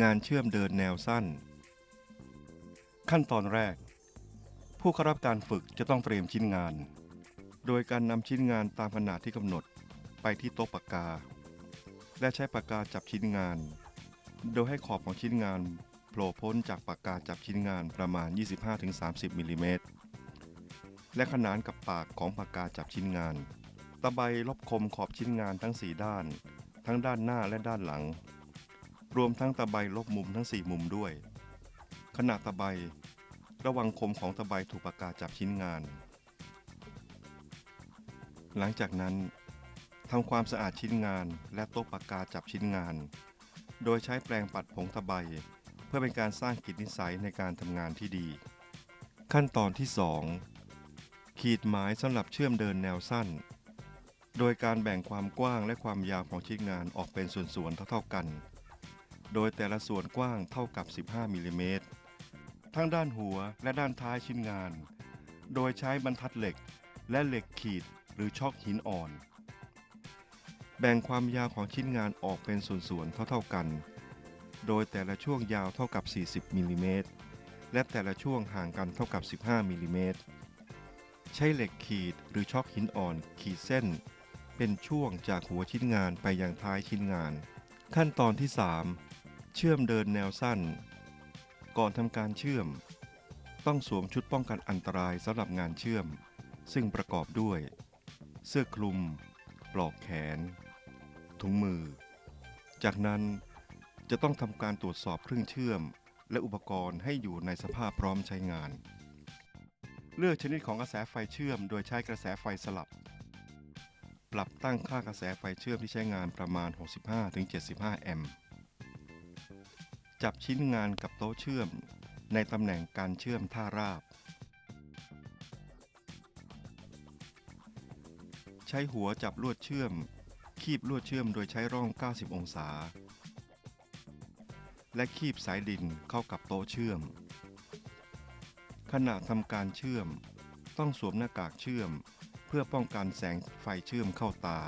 งานเชื่อมเดินแนวสั้น ขั้นตอนแรก ผู้เข้ารับการฝึกจะต้องเตรียมชิ้นงาน โดยการนำชิ้นงานตามขนาดที่กำหนดไปที่โต๊ะปากกา และใช้ปากกาจับชิ้นงาน โดยให้ขอบของชิ้นงานโผล่พ้นจากปากกาจับชิ้นงานประมาณ 25-30มิลลิเมตรและขนานกับปากของปากกาจับชิ้นงาน ตะไบลบคมขอบชิ้นงานทั้ง 4 ด้าน ทั้งด้านหน้าและด้านหลัง รวมทั้งตะไบลบมุมทั้ง 4 มุมด้วย ขณะตะไบ ระวังคมของตะไบถูกปากกาจับชิ้นงาน หลังจากนั้นทำความสะอาดชิ้นงานและโต๊ะปากกาจับชิ้นงาน โดยใช้แปรงปัดผงตะไบ เพื่อเป็นการสร้างกิจนิสัยในการทำงานที่ดี ขั้นตอนที่ 2 ขีดหมายสำหรับเชื่อมเดินแนวสั้น โดยการแบ่งความกว้างและความยาวของชิ้นงานออกเป็นส่วนๆเท่าๆกัน โดยแต่ละส่วนกว้างเท่ากับ 15มิลลิเมตรทั้งด้านหัวและด้านท้ายชิ้นงาน โดยใช้บรรทัดเหล็กและเหล็กขีดหรือช็อกหินอ่อน แบ่งความยาวของชิ้นงานออกเป็นส่วนๆเท่าๆกัน โดยแต่ละช่วงยาวเท่ากับ 40มิลลิเมตรและแต่ละช่วงห่างกันเท่ากับ 15มิลลิเมตรใช้เหล็กขีดหรือช็อกหินอ่อนขีดเส้น เป็นช่วงจากหัวชิ้นงานไปยังท้ายชิ้นงาน ขั้นตอนที่ 3 เชื่อมเดินแนวสั้น ก่อนทำการเชื่อม ต้องสวมชุดป้องกันอันตรายสำหรับงานเชื่อม ซึ่งประกอบด้วย เสื้อคลุม ปลอกแขน ถุงมือ จากนั้นจะต้องทำการตรวจสอบเครื่องเชื่อม และอุปกรณ์ให้อยู่ในสภาพพร้อมใช้งาน เลือกชนิดของกระแสไฟเชื่อม โดยใช้กระแสไฟสลับ ปรับตั้งค่ากระแสไฟเชื่อมที่ใช้งานประมาณ 65-75 แอมป์ จับชิ้นงานกับโต๊ะเชื่อม ในตำแหน่งการเชื่อมท่าราบ ใช้หัวจับลวดเชื่อม คีบลวดเชื่อมโดยใช้ร่อง 90 องศา และคีบสายดินเข้ากับโต๊ะเชื่อม ขณะทำการเชื่อม ต้องสวมหน้ากากเชื่อม เพื่อป้องกันแสงไฟเชื่อมเข้าตา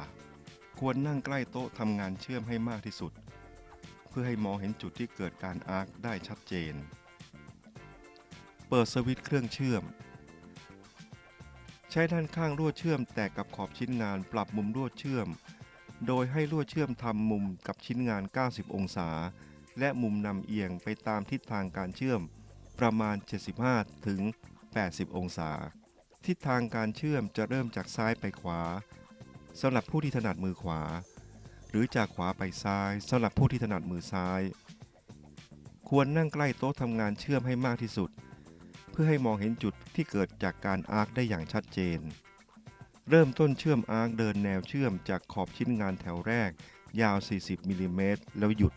ควรนั่งใกล้โต๊ะทำงานเชื่อมให้มากที่สุด พื่อให้มองเห็นจุดที่เกิดการอาร์คได้ชัดเจน เปิดสวิตช์เครื่องเชื่อม ใช้ด้านข้างลวดเชื่อมแตกกับขอบชิ้นงานปรับมุมลวดเชื่อม โดยให้ลวดเชื่อมทำมุมกับชิ้นงาน 90 องศา และมุมนำเอียงไปตามทิศทางการเชื่อมประมาณ 75 ถึง 80 องศา ทิศทางการเชื่อมจะเริ่มจากซ้ายไปขวาสำหรับผู้ที่ถนัดมือขวา หรือจากขวาไปซ้ายสำหรับผู้ที่ถนัดมือซ้าย ควรนั่งใกล้โต๊ะทำงานเชื่อมให้มากที่สุด เพื่อให้มองเห็นจุดที่เกิดจากการอาร์คได้อย่างชัดเจน เริ่มต้นเชื่อมอาร์คเดินแนวเชื่อมจากขอบชิ้นงานแถวแรก ยาว 40มิลลิเมตรแล้วหยุด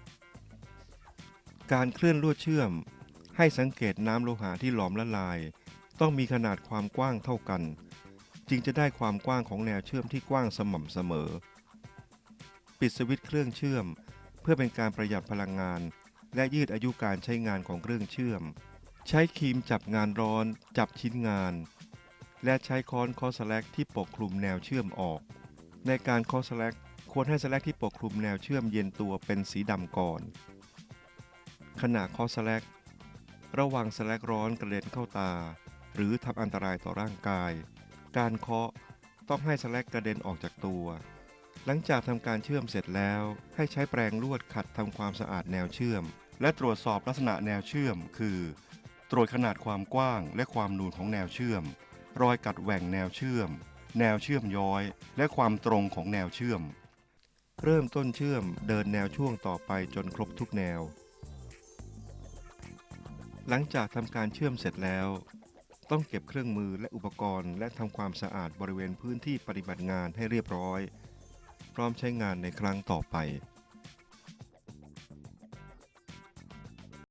การเคลื่อนลวดเชื่อม ให้สังเกตน้ำโลหะที่หลอมละลาย ต้องมีขนาดความกว้างเท่ากัน จึงจะได้ความกว้างของแนวเชื่อมที่กว้างสม่ำเสมอ ปิดสวิตช์เครื่องเชื่อม เพื่อเป็นการประหยัดพลังงาน และยืดอายุการใช้งานของเครื่องเชื่อม ใช้ครีมจับงานร้อน จับชิ้นงาน และใช้ค้อนคอสแลกที่ปกคลุมแนวเชื่อมออก ในการคอสแลกควรให้สแลกที่ปกคลุมแนวเชื่อมเย็นตัวเป็นสีดำก่อน ขณะคอสแลกระวังสแลกร้อนกระเด็นเข้าตา หรือทำอันตรายต่อร่างกาย การเคาะต้องให้สแลกกระเด็นออกจากตัว หลังจากทำการเชื่อมเสร็จแล้ว ให้ใช้แปรงลวดขัดทำความสะอาดแนวเชื่อม และตรวจสอบลักษณะแนวเชื่อม คือ ตรวจขนาดความกว้างและความนูนของแนวเชื่อม รอยกัดแหว่งแนวเชื่อม แนวเชื่อมย้อย และความตรงของแนวเชื่อม เริ่มต้นเชื่อมเดินแนวช่วงต่อไปจนครบทุกแนว หลังจากทำการเชื่อมเสร็จแล้ว ต้องเก็บเครื่องมือและอุปกรณ์ และทำความสะอาดบริเวณพื้นที่ปฏิบัติงานให้เรียบร้อย ร้อมใช้งานในครั้งต่อไป